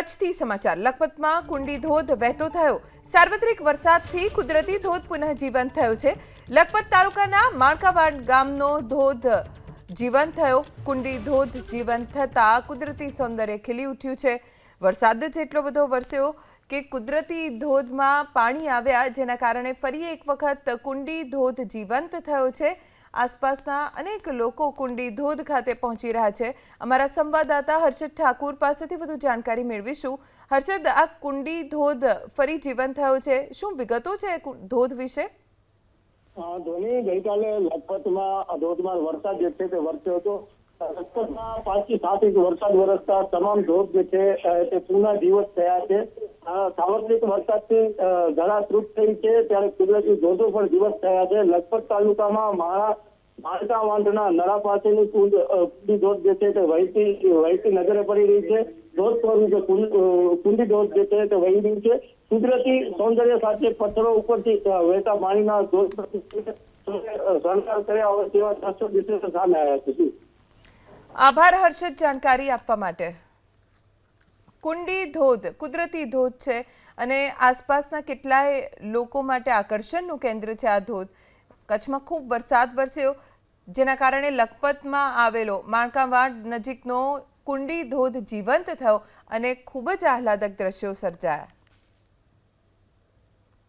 કચ્છથી સમાચાર. લખપતમાં કુંડી ધોધ વહેતો થયો. સાર્વત્રિક વરસાદથી કુદરતી ધોધ પુનઃજીવંત થયો છે. લખપત તાલુકાના માણકાવાડ ગામનો ધોધ જીવંત થયો. કુંડી ધોધ જીવન થતાં કુદરતી સૌંદર્ય ખીલી ઉઠ્યું છે. વરસાદ જ એટલો બધો વરસ્યો કે કુદરતી ધોધમાં પાણી આવ્યા, જેના કારણે ફરી એક વખત કુંડી ધોધ જીવંત થયો છે. આસપાસના અનેક લોકો કુંડી ધોધ ખાતે પહોંચી રહ્યા છે. અમારા સંવાદદાતા હર્ષદ ઠાકુર પાસેથી વધુ જાણકારી મેળવીશું. હર્ષદ, આ કુંડી ધોધ ફરી જીવન થયો છે? શું વિગતો છે ધોધ વિશે? ધોની ગઈકાલે લખપતમાં ધોધમાર વરસાદ જે છે તે વરસ્યો હતો. લખપતમાં પાંચથી સાત ઇંચ વરસાદ વરસતા તમામ ધોધ જે છે તે પુનઃ જીવત થયા છે. સાર્વત્રિક વરસાદથી તૃપ્ત થઈ છે. ત્યારે કુદરતી ધોધો પણ દિવસ થયા છે. લખપત તાલુકામાં માળા, માળકા વાંધના નળા પાસેની કુંડ કુંડી ધોધ જે છે તે વહેતી વહેતી નજરે પડી રહી છે. ધોધ પરનું જે કુંડી ધોધ જે છે તે વહી રહ્યું છે. કુદરતી સૌંદર્ય સાથે પથ્થરો ઉપરથી વહેતા પાણીના ધોધ શણગાર કર્યા હોય તેવા દ્રશ્યો દિશે સામે આવ્યા છે. આભાર, હર્ષદ. જાણકારી આપવા માટે. કુંડી ધોધ, કુદરતી ધોધ છે અને આસપાસના કેટલાય લોકો માટે આકર્ષણનું કેન્દ્ર છે આ ધોધ. કચ્છમાં ખૂબ વરસાદ વરસ્યો, જેના કારણે લખપતમાં આવેલો માણકાવાડ નજીકનો કુંડી ધોધ જીવંત થયો અને ખૂબ જ આહલાદક દ્રશ્યો સર્જાયા.